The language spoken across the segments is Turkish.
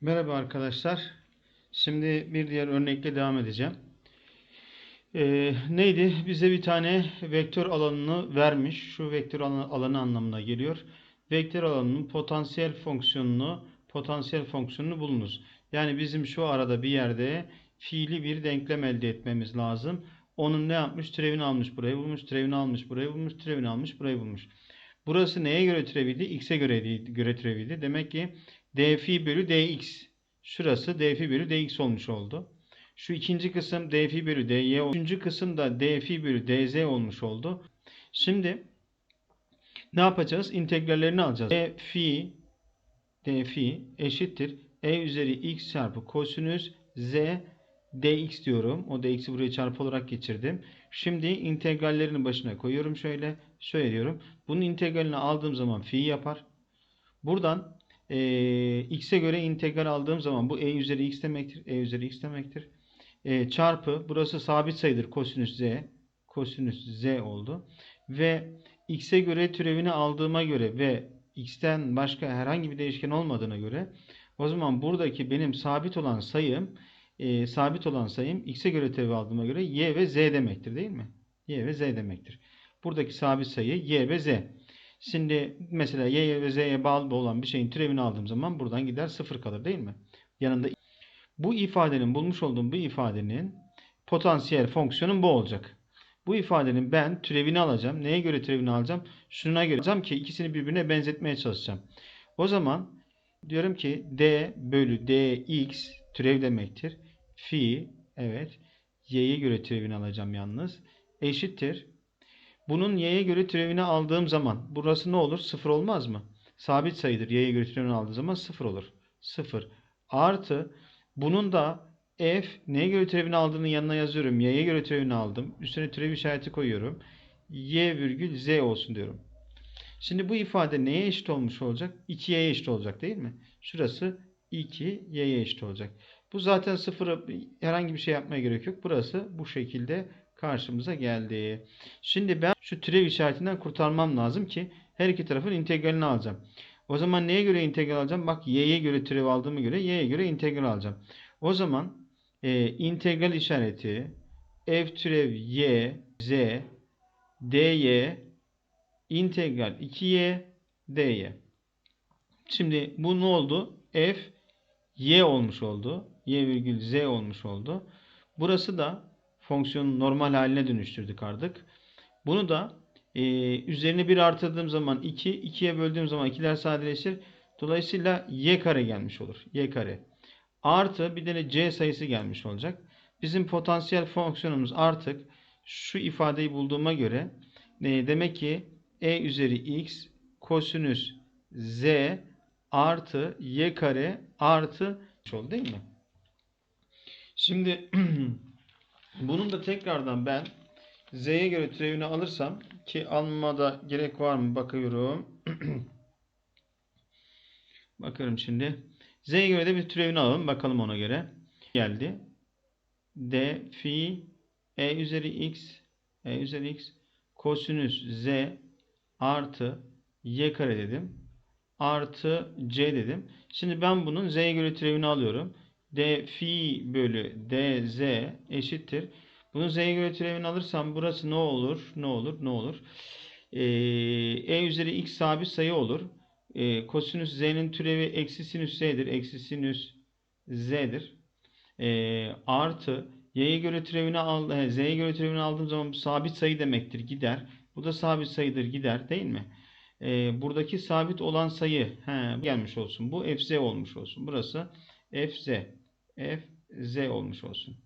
Merhaba arkadaşlar. Şimdi bir diğer örnekle devam edeceğim. Ee, neydi? Bize bir tane vektör alanını vermiş. Şu vektör alanı, anlamına geliyor. Vektör alanının potansiyel fonksiyonunu potansiyel fonksiyonunu bulunuz. Yani bizim şu arada bir yerde fiili bir denklem elde etmemiz lazım. Onun ne yapmış? Türevini almış burayı bulmuş, türevini almış burayı bulmuş, türevini almış burayı bulmuş. Burası neye göre türeviydi? X'e göre, göre türeviydi. Demek ki d fi bölü dx. Şurası d fi bölü dx olmuş oldu. Şu ikinci kısım d fi bölü dy. Üçüncü kısım da d fi bölü dz olmuş oldu. Şimdi ne yapacağız? İntegrallerini alacağız. d fi d fi eşittir e üzeri x çarpı kosinüs z dx diyorum. O dx'i buraya çarpı olarak geçirdim. Şimdi integrallerinin başına koyuyorum şöyle. Şöyle diyorum. Bunun integralini aldığım zaman fi yapar. Buradan e, x'e göre integral aldığım zaman bu e üzeri x demektir. e üzeri x demektir. E, çarpı burası sabit sayıdır kosinüs z. Kosinüs z oldu. Ve x'e göre türevini aldığıma göre ve x'ten başka herhangi bir değişken olmadığına göre o zaman buradaki benim sabit olan sayım e, sabit olan sayım x'e göre türevi aldığıma göre y ve z demektir değil mi? y ve z demektir. Buradaki sabit sayı y ve z. Şimdi mesela y'ye ve z'ye bağlı olan bir şeyin türevini aldığım zaman buradan gider sıfır kalır değil mi? Yanında bu ifadenin bulmuş olduğum bu ifadenin potansiyel fonksiyonun bu olacak. Bu ifadenin ben türevini alacağım. Neye göre türevini alacağım? Şuna göre alacağım ki ikisini birbirine benzetmeye çalışacağım. O zaman diyorum ki d bölü dx türev demektir. Fi evet y'ye göre türevini alacağım yalnız. Eşittir. Bunun y'ye göre türevini aldığım zaman burası ne olur? Sıfır olmaz mı? Sabit sayıdır. Y'ye göre türevini aldığım zaman sıfır olur. Sıfır. Artı bunun da f neye göre türevini aldığını yanına yazıyorum. Y'ye göre türevini aldım. Üstüne türev işareti koyuyorum. Y virgül z olsun diyorum. Şimdi bu ifade neye eşit olmuş olacak? 2y'ye eşit olacak değil mi? Şurası 2y'ye eşit olacak. Bu zaten sıfırı herhangi bir şey yapmaya gerek yok. Burası bu şekilde karşımıza geldi. Şimdi ben şu türev işaretinden kurtarmam lazım ki her iki tarafın integralini alacağım. O zaman neye göre integral alacağım? Bak y'ye göre türev aldığıma göre y'ye göre integral alacağım. O zaman e, integral işareti f türev y z dy integral 2y dy. Şimdi bu ne oldu? f y olmuş oldu. y virgül z olmuş oldu. Burası da fonksiyonun normal haline dönüştürdük artık. Bunu da e, üzerine 1 artırdığım zaman 2, 2'ye böldüğüm zaman 2'ler sadeleşir. Dolayısıyla y kare gelmiş olur. y kare. Artı bir de c sayısı gelmiş olacak. Bizim potansiyel fonksiyonumuz artık şu ifadeyi bulduğuma göre e, demek ki e üzeri x kosinüs z artı y kare artı oldu değil mi? Şimdi bunun da tekrardan ben z'ye göre türevini alırsam ki almada gerek var mı bakıyorum. Bakıyorum şimdi. Z'ye göre de bir türevini alalım. Bakalım ona göre. Geldi. D fi e üzeri x e üzeri x kosinüs z artı y kare dedim. Artı c dedim. Şimdi ben bunun z'ye göre türevini alıyorum. D fi bölü dz eşittir. Bunun z'ye göre türevini alırsam burası ne olur? Ne olur? Ne olur? Ee, e üzeri x sabit sayı olur. E, kosinüs z'nin türevi eksi sinüs z'dir. Eksi sinüs z'dir. E, artı y'ye göre türevini al, z'ye göre türevini aldığım zaman sabit sayı demektir. Gider. Bu da sabit sayıdır. Gider değil mi? E, buradaki sabit olan sayı he, gelmiş olsun. Bu fz olmuş olsun. Burası fz. fz olmuş olsun.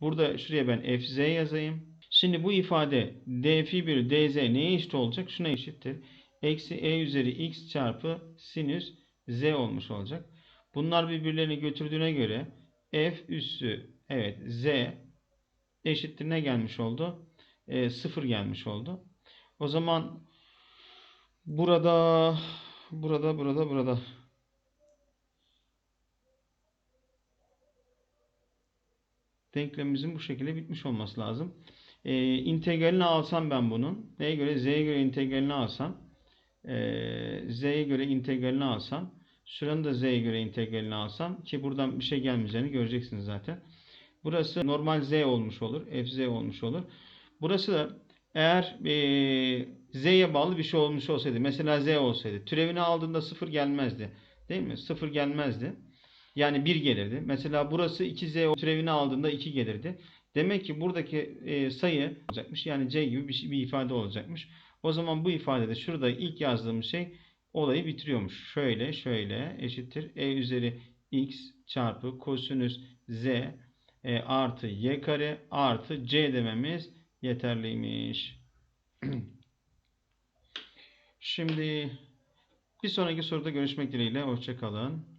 Burada şuraya ben fz yazayım. Şimdi bu ifade d fi bölü dz neye eşit olacak? Şuna eşittir. Eksi e üzeri x çarpı sinüs z olmuş olacak. Bunlar birbirlerini götürdüğüne göre f üssü evet z eşittir ne gelmiş oldu? E, 0 gelmiş oldu. O zaman burada burada burada burada denklemimizin bu şekilde bitmiş olması lazım. E, integralini alsam ben bunun. Neye göre? Z'ye göre integralini alsam. E, Z'ye göre integralini alsam. Şuranın da z'ye göre integralini alsam ki buradan bir şey gelmeyeceğini göreceksiniz zaten. Burası normal z olmuş olur. fz olmuş olur. Burası da eğer eee, z'ye bağlı bir şey olmuş olsaydı mesela z olsaydı türevini aldığında sıfır gelmezdi. Değil mi? Sıfır gelmezdi. Yani 1 gelirdi. Mesela burası 2z türevini aldığında 2 gelirdi. Demek ki buradaki e, sayı olacakmış. Yani c gibi bir, şey- bir ifade olacakmış. O zaman bu ifadede şurada ilk yazdığımız şey olayı bitiriyormuş. Şöyle şöyle eşittir. e üzeri x çarpı kosinüs z e, artı y kare artı c dememiz yeterliymiş. Şimdi bir sonraki soruda görüşmek dileğiyle. Hoşça kalın.